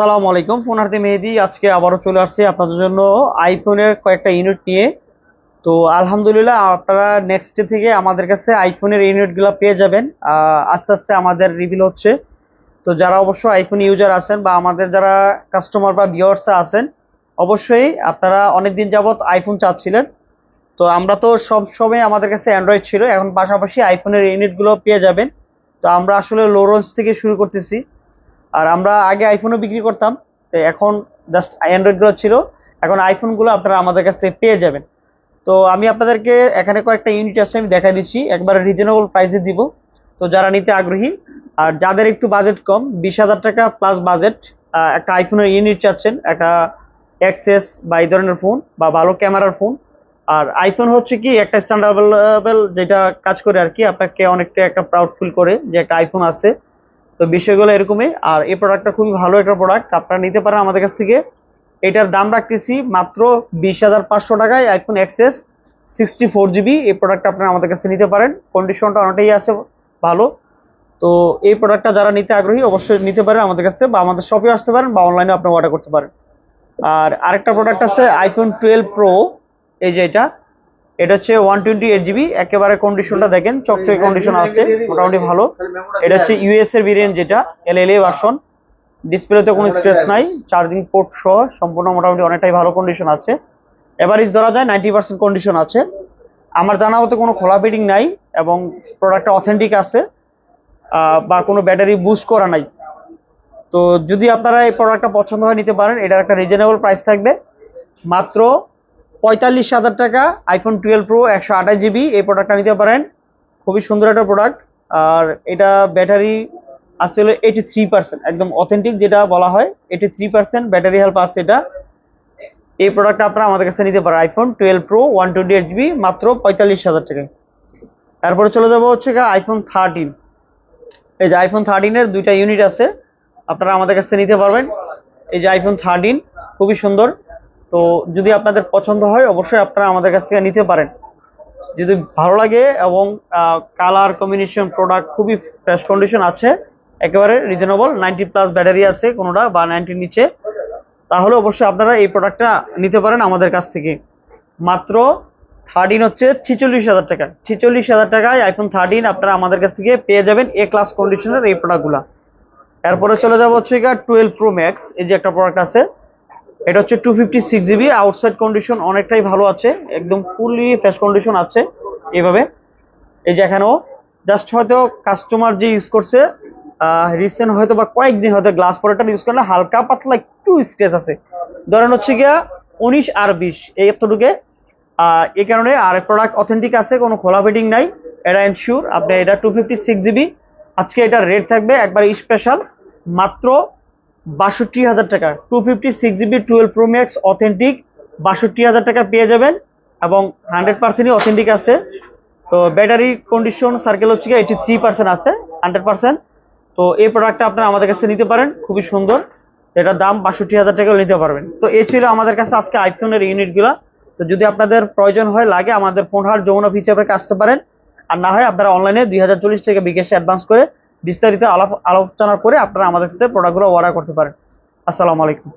আসসালামু আলাইকুম ফোন হাতে মেহেদি। আজকে আবারও চলে আসছে আপনাদের জন্য আইফোনের কয়েকটা ইউনিট নিয়ে। তো আলহামদুলিল্লাহ, আপনারা নেক্সট ডে থেকে আমাদের কাছে আইফোনের ইউনিটগুলো পেয়ে যাবেন। আস্তে আস্তে আমাদের রিভিল হচ্ছে। তো যারা অবশ্য আইফোন ইউজার আছেন বা আমাদের যারা কাস্টমার বা ভিউয়ার্স আছেন, অবশ্যই আপনারা অনেকদিন যাবত আইফোন চাচ্ছিলেন। তো আমরা তো সব সময় আমাদের কাছে অ্যান্ড্রয়েড ছিল, এখন পাশাপাশি আইফোনের ইউনিটগুলো পেয়ে যাবেন। তো আমরা আসলে লো রেঞ্জ থেকে শুরু করতেছি। আর আমরা আগে আইফোনও বিক্রি করতাম, তো এখন জাস্ট অ্যান্ড্রয়েডগুলো ছিল, এখন আইফোনগুলো আপনারা আমাদের কাছ থেকে পেয়ে যাবেন। তো আমি আপনাদেরকে এখানে কয়েকটা ইউনিট আছে, আমি দেখা দিচ্ছি। একবারে রিজনেবল প্রাইসে দিব, তো যারা নিতে আগ্রহী, আর যাদের একটু বাজেট কম, বিশ হাজার টাকা প্লাস বাজেট একটা আইফোনের ইউনিট চাচ্ছেন, একটা অ্যাক্সেস বা এই ধরনের ফোন বা ভালো ক্যামেরার ফোন আর আইফোন হচ্ছে কি, একটা স্ট্যান্ডার্ডেবল যেটা কাজ করে আর কি, আপনাকে অনেকটা একটা প্রাউড ফিল করে যে একটা আইফোন আছে। তো বিষয়গুলো এরকমই। আর এই প্রোডাক্টটা খুবই ভালো একটা প্রোডাক্ট আপনারা নিতে পারেন আমাদের কাছ থেকে। এটার দাম রাখতেছি মাত্র বিশ হাজার পাঁচশো টাকায় iPhone XS sixty four GB এই প্রোডাক্টটা আপনারা আমাদের কাছে নিতে পারেন। কন্ডিশনটা অনেকটাই আছে ভালো। তো এই প্রোডাক্টটা যারা নিতে আগ্রহী, অবশ্যই নিতে পারেন আমাদের কাছে বা আমাদের শপে আসতে পারেন বা অনলাইনে আপনি অর্ডার করতে পারেন। আর আরেকটা প্রোডাক্ট আছে আইফোন টুয়েলভ প্রো এই যে এটা। এটা হচ্ছে ওয়ান টোয়েন্টি এইট জিবি একেবারে কন্ডিশনটা দেখেন চকচকে কন্ডিশন আছে মোটামুটি ভালো। এটা হচ্ছে ইউএস এর ভেরিয়েন্ট যেটা এল এল এ ভার্সন ডিসপ্লেতে কোনো স্ক্র্যাচ নাই চার্জিং পোর্ট সহ সম্পূর্ণ মোটামুটি অনেকটাই ভালো কন্ডিশন আছে। এভারেজ ধরা যায় নাইনটি পার্সেন্ট কন্ডিশন আছে। আমার জানা মতো কোনো খোলা ফিটিং নাই এবং প্রোডাক্টটা অথেন্টিক আছে বা কোনো ব্যাটারি বুস্ট করা নাই। তো যদি আপনারা এই প্রোডাক্টটা পছন্দ হয় নিতে পারেন। এটার একটা রিজনেবল প্রাইস থাকবে। মাত্র পঁয়তাল্লিশ হাজার টাকা আইফোন টুয়েলভ প্রো একশো আঠাশ জিবি এই প্রোডাক্টটা নিতে পারেন। খুবই সুন্দর একটা প্রোডাক্ট আর এটা ব্যাটারি আসলে এইটি থ্রি পার্সেন্ট একদম অথেন্টিক যেটা বলা হয় eighty three percent battery health আছে এটা। এই প্রোডাক্টটা আপনারা আমাদের কাছে নিতে পারেন iPhone twelve pro one twenty eight GB মাত্র পঁয়তাল্লিশ হাজার টাকায় তারপরে চলে যাব হচ্ছে আইফোন থার্টিন এই যে আইফোন থার্টিনের দুইটা ইউনিট আছে, আপনারা আমাদের কাছ নিতে পারবেন। এই যে আইফোন থার্টিন খুবই সুন্দর। তো যদি আপনাদের পছন্দ হয়, অবশ্যই আপনারা আমাদের কাছ থেকে নিতে পারেন। যদি ভালো লাগে এবং কালার কম্বিনেশন প্রোডাক্ট খুবই ফ্রেশ কন্ডিশন আছে, একেবারে রিজনেবল নাইনটি প্লাস ব্যাটারি আছে কোনোটা বা নাইনটির নিচে, তাহলে অবশ্যই আপনারা এই প্রোডাক্টটা নিতে পারেন আমাদের কাছ থেকে। মাত্র থার্টিন হচ্ছে ছিচল্লিশ হাজার টাকা। ছিচল্লিশ হাজার টাকায় আইফোন থার্টিন আপনারা আমাদের কাছ থেকে পেয়ে যাবেন এ ক্লাস কন্ডিশনের এই প্রোডাক্টগুলা এরপরে চলে যাব হচ্ছে টুয়েলভ প্রো ম্যাক্স এই যে একটা প্রোডাক্ট আছে এটা হচ্ছে two fifty six GB outside condition অনেকটাই ভালো আছে, একদম ফুললি ফ্রেশ কন্ডিশন আছে এভাবে। এই যে এখানেও জাস্ট হয়তো কাস্টমার যে ইউজ করছে রিসেন্ট হয়তো বা কয়েকদিন হয়তো গ্লাস প্রোডাক্টটা ইউজ করলে হালকা পাতলা একটু স্ক্রেচ আছে। ধরেন হচ্ছে গিয়া উনিশ আর বিশ, এই এতটুকে। আর এই কারণে আর প্রোডাক্ট অথেন্টিক আছে, কোনো খোলা ফিটিং নাই, এটা এনশিওর আপনি এটা টু ফিফটি সিক্স জিবি আজকে এটা রেট থাকবে একবার স্পেশাল মাত্র বাষট্টি হাজার টাকা। Two fifty six GB twelve pro max authentic বাষট্টি হাজার টাকা পেয়ে যাবেন এবং হান্ড্রেড পার্সেন্টই অথেন্টিক আছে। তো ব্যাটারি কন্ডিশন সার্কেল হচ্ছে এইটি থ্রি পার্সেন্ট আছে হান্ড্রেড পার্সেন্ট তো এই প্রোডাক্টটা আপনারা আমাদের কাছে নিতে পারেন, খুবই সুন্দর। এটার দাম বাষট্টি হাজার টাকাও নিতে পারবেন। তো এই ছিল আমাদের কাছে আজকে আইফোনের ইউনিটগুলো তো যদি আপনাদের প্রয়োজন হয়, লাগে আমাদের ফোন হার যমুনা হিসাবে আসতে পারেন। আর না হয় আপনারা অনলাইনে দুই হাজার চল্লিশ টাকা বিকাশে অ্যাডভান্স করে বিস্তারিত আলাপ আলোচনা করে আপনারা আমাদের কাছে প্রোডাক্টগুলো অর্ডার করতে পারেন। আসসালামু আলাইকুম।